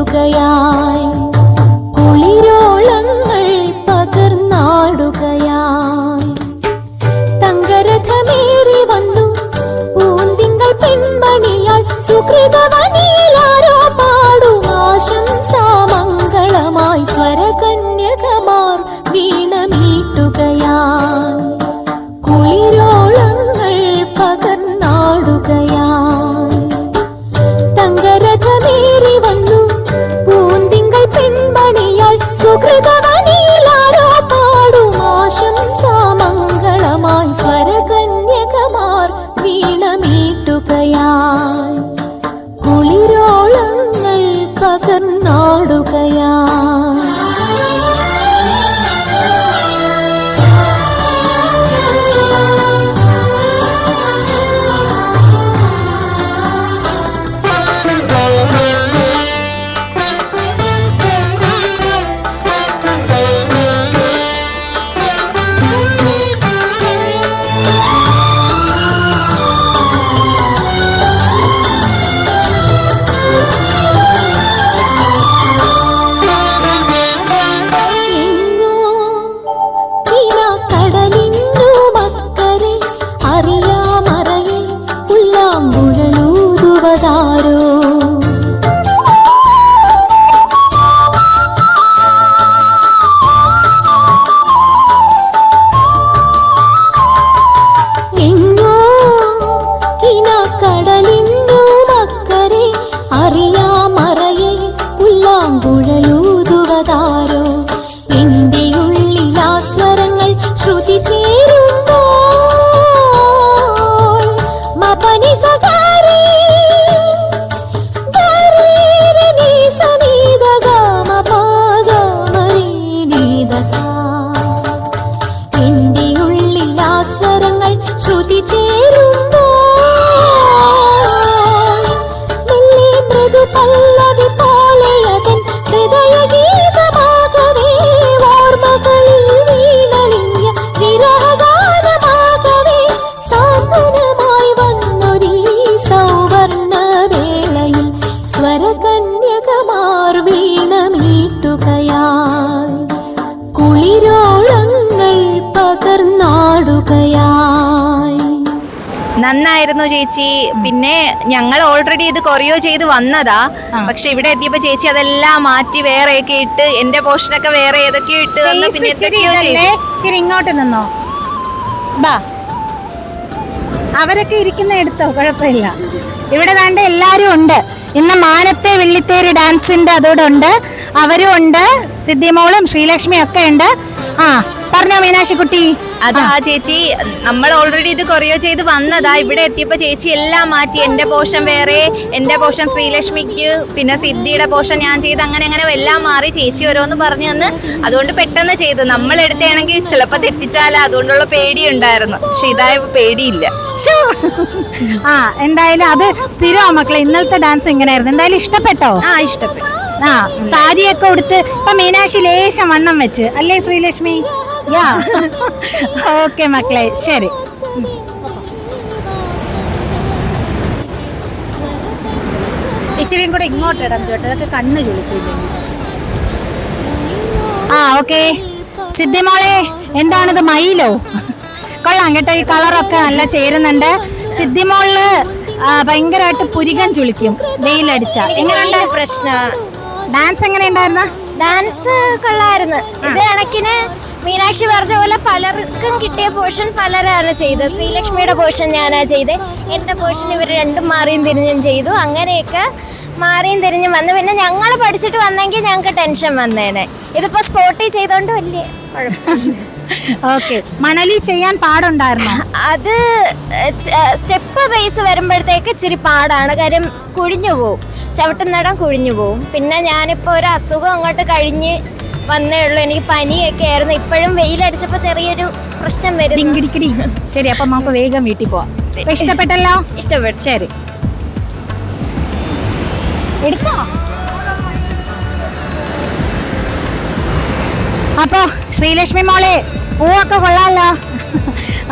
നാടുകയായി നന്നായിരുന്നു ചേച്ചി. പിന്നെ ഞങ്ങൾ ഓൾറെഡി ഇത് കൊറിയോ ചെയ്ത് വന്നതാ. പക്ഷെ ഇവിടെ എത്തിയപ്പോ ചേച്ചി അതെല്ലാം മാറ്റി വേറെയൊക്കെ ഇട്ട് എന്റെ പോർഷനൊക്കെ വേറെ ഏതൊക്കെയോ ഇട്ട് തന്നു. പിന്നെ എന്തൊക്കെയോ ചെയ്തു. ഇങ്ങോട്ട് നിന്നോ. ബാ. അവരൊക്കെ ഇരിക്കുന്ന എടുത്തോ? കുഴപ്പമില്ല. ഇവിടെ വേണ്ട എല്ലാരും ഉണ്ട്. ഇന്ന് മാനത്തെ വെള്ളിത്തേര് ഡാൻസിന്റെ അതോടുണ്ട്. അവരും ഉണ്ട്. സിദ്ധിമോളും ശ്രീലക്ഷ്മിയും ഒക്കെ ഉണ്ട്. ആ. പറഞ്ഞോ മീനാക്ഷി കുട്ടി അതാ ചേച്ചി നമ്മൾ ഓൾറെഡി ഇത് കൊറിയോ ചെയ്ത് വന്നതാ. ഇവിടെ എത്തിയപ്പോ ചേച്ചി എല്ലാം മാറ്റി. എന്റെ പോഷൻ വേറെ എന്റെ പോഷൻ ശ്രീലക്ഷ്മിക്ക് പിന്നെ സിദ്ധിയുടെ പോഷൻ ഞാൻ ചെയ്ത് അങ്ങനെ അങ്ങനെ എല്ലാം മാറി ചേച്ചി ഓരോന്ന് പറഞ്ഞു തന്ന്. അതുകൊണ്ട് പെട്ടെന്ന് ചെയ്ത്. നമ്മൾ എടുത്താണെങ്കിൽ ചിലപ്പോ തെറ്റിച്ചാലോ. അതുകൊണ്ടുള്ള പേടി ഉണ്ടായിരുന്നു. പക്ഷെ ഇതായ പേടിയില്ല. ആ എന്തായാലും അത് സ്ഥിരമാ മക്കളെ. ഇന്നലത്തെ ഡാൻസ് ഇങ്ങനെയായിരുന്നു എന്തായാലും ഇഷ്ടപ്പെട്ടോ? ആ ഇഷ്ടപ്പെട്ടു. ആ സാരിയൊക്കെ ഉടുത്ത് ഇപ്പൊ മീനാക്ഷി ലേശം വണ്ണം വെച്ച്. അല്ലേ ശ്രീലക്ഷ്മി? യാ ഓക്കെ മക്കളെ ശരി. ഇച്ചിരിയും കൂടെ ഇങ്ങോട്ട് ഇടാം ചേട്ടാ. അതൊക്കെ കണ്ണ് ചൊലിക്കില്ലേ ആ ഓക്കെ സിദ്ധിമോളെ എന്താണിത് മയിലോ? കൊള്ളാം കേട്ടോ ഈ കളറൊക്കെ നല്ല ചേരുന്നുണ്ട്. സിദ്ധിമോളിൽ ഭയങ്കരമായിട്ട് പുരികം ചുളിക്കും വെയിലടിച്ച. എങ്ങനെയുണ്ട്? പ്രശ്ന. ഡാൻസ് എങ്ങനെ ഉണ്ടായിരുന്ന ഡാൻസ് കൊള്ളായിരുന്നു ഇത് കണക്കിന് മീനാക്ഷി പറഞ്ഞ പോലെ പലർക്കും കിട്ടിയ പോർഷൻ പലരാണ് ചെയ്തത്. ശ്രീലക്ഷ്മിയുടെ പോർഷൻ ഞാനാ ചെയ്തത് എന്റെ പോർഷൻ ഇവർ രണ്ടും മാറിയും തിരിഞ്ഞും ചെയ്തു. അങ്ങനെയൊക്കെ മാറിയും തിരിഞ്ഞും വന്നു. പിന്നെ ഞങ്ങൾ പഠിച്ചിട്ട് വന്നെങ്കിൽ ഞങ്ങൾക്ക് ടെൻഷൻ വന്നേനെ. ഇതിപ്പോ സ്പോട്ടിൽ ചെയ്തോണ്ട് വലിയ ഓക്കെ. മണലി ചെയ്യാൻ പാടുണ്ടായിരുന്നു? അത് സ്റ്റെപ്പ് ബേസ് വരുമ്പോഴത്തേക്ക് ഇച്ചിരി പാടാണ്. കാര്യം കുഴിഞ്ഞു പോവും. ചവിട്ടുന്നിടം കുഴിഞ്ഞു പോവും. പിന്നെ ഞാനിപ്പോൾ ഒരു അസുഖം അങ്ങോട്ട് കഴിഞ്ഞ് വന്നേ ഉള്ളൂ. എനിക്ക് പനിയൊക്കെ ആയിരുന്നു. ഇപ്പോഴും വെയിലടിച്ചപ്പോൾ ചെറിയൊരു പ്രശ്നം വരും ഡിങ്കിടിക്കിടി. ശരി അപ്പൊ നമുക്ക് വേഗം വീട്ടിൽ പോവാം. അപ്പൊ ഇഷ്ടപ്പെട്ടല്ലോ? ഇഷ്ടപ്പെട്ടു. ശരി. എടുത്തോ? അപ്പോ ശ്രീലക്ഷ്മി മോളെ പൂവൊക്കെ കൊള്ളാലോ?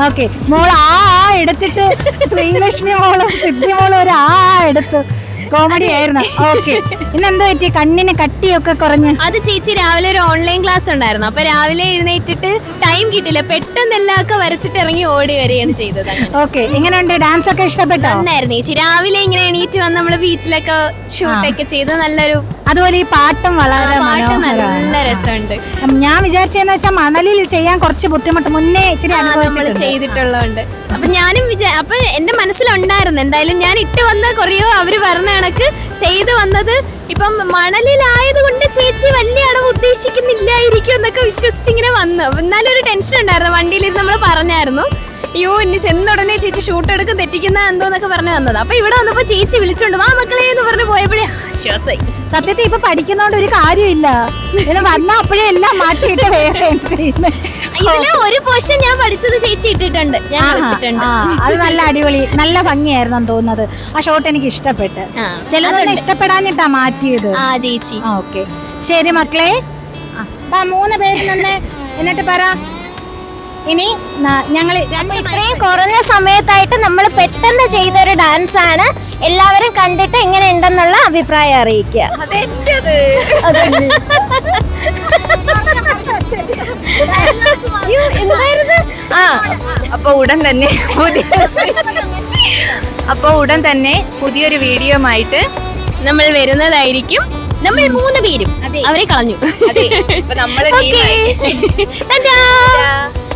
ഓക്കെ. മോൾ ആ ആ എടുത്തിട്ട് ശ്രീലക്ഷ്മി മോളും സിദ്ധി മോളും ഒരു ആ ആ എടുത്തു. കോമഡി ആയിരുന്നു ഓക്കെ. ഇന്നെന്ത് പറ്റി? കണ്ണിന് കട്ടിയൊക്കെ കുറഞ്ഞ്. അത് ചേച്ചി രാവിലെ ഒരു ഓൺലൈൻ ക്ലാസ് ഉണ്ടായിരുന്നു. അപ്പൊ രാവിലെ എഴുന്നേറ്റിട്ട് ടൈം കിട്ടില്ല പെട്ടെന്ന് എല്ലാം ഒക്കെ വരച്ചിട്ട് ഇറങ്ങി ഓടി വരികയാണ് ചെയ്തത്. ഓക്കെ. എങ്ങനെയുണ്ട്? ഡാൻസ് ഒക്കെ ഇഷ്ടപ്പെട്ടോ? നന്നായിരുന്നു. ചേച്ചി രാവിലെ ഇങ്ങനെ എണീറ്റ് വന്ന് നമ്മൾ ബീച്ചിലൊക്കെ ഷൂട്ട് ഒക്കെ ചെയ്ത് നല്ലൊരു അതുപോലെ ഈ പാട്ടും വളരെ പാട്ട് നല്ല രസമുണ്ട്. ഞാൻ വിചാരിച്ചെന്ന് വെച്ചാൽ മണലിൽ ചെയ്യാൻ കുറച്ച് ബുദ്ധിമുട്ട് മുന്നേ ഇച്ചിരി നമ്മൾ ചെയ്തിട്ടുള്ളതുകൊണ്ട് അപ്പൊ ഞാനും വിചാ അപ്പൊ എന്റെ മനസ്സിലുണ്ടായിരുന്നു. എന്തായാലും ഞാൻ ഇട്ട് വന്ന കുറയോ അവർ പറഞ്ഞ കണക്ക് ചെയ്തു വന്നത്. ഇപ്പം മണലിലായത് കൊണ്ട് ചേച്ചി വലിയ അടവ് ഉദ്ദേശിക്കുന്നില്ലായിരിക്കും എന്നൊക്കെ വിശ്വസിച്ചിങ്ങനെ വന്നു. എന്നാലൊരു ടെൻഷൻ ഉണ്ടായിരുന്നു. വണ്ടിയിലിരുന്ന് നമ്മൾ പറഞ്ഞായിരുന്നു. അയ്യോ ഇനി ചെന്ന ഉടനെ ചേച്ചി ഷൂട്ട് എടുക്കും തെറ്റിക്കുന്ന എന്തോന്നൊക്കെ പറഞ്ഞു വന്നത് അപ്പൊ ഇവിടെ വന്നപ്പോ ചേച്ചി വിളിച്ചോണ്ട് വാ മക്കളെ എന്ന് പറഞ്ഞു പോയപ്പോഴേ ആശ്വാസമായി. സത്യത്തിൽ ഇപ്പൊ പഠിക്കുന്നോണ്ട് ഒരു കാര്യമില്ല ഇങ്ങനെ വന്ന അപ്പോഴേ എല്ലാം മാറ്റിയിട്ട് വേറെ ഇതിൽ ഒരു പോർഷൻ ഞാൻ പഠിച്ചത് ചേച്ചി ഇട്ടിട്ടുണ്ട്. ഞാൻ അത് നല്ല അടിപൊളി നല്ല ഭംഗിയായിരുന്നു തോന്നുന്നത്. ആ ഷോട്ട് എനിക്ക് ഇഷ്ടപ്പെട്ട്. ചിലതൊന്നും ഇഷ്ടപ്പെടാനിട്ടാ മാറ്റിയത്. ആ ചേച്ചി. ഓക്കെ ശരി മക്കളെ. മൂന്ന് പേര് തന്നെ എന്നിട്ട് പറ. ഇനി ഞങ്ങൾ ഇത്രയും കുറഞ്ഞ സമയത്തായിട്ട് നമ്മൾ പെട്ടെന്ന് ചെയ്തൊരു ഡാൻസ് ആണ് എല്ലാവരും കണ്ടിട്ട് എങ്ങനെ ഉണ്ടെന്നുള്ള അഭിപ്രായം അറിയിക്കുക. ആ അപ്പൊ ഉടൻ തന്നെ പുതിയ അപ്പൊ ഉടൻ തന്നെ പുതിയൊരു വീഡിയോ ആയിട്ട് നമ്മൾ വരുന്നതായിരിക്കും. നമ്മൾ മൂന്ന് പേരും അവരെ കളഞ്ഞു. അതെ.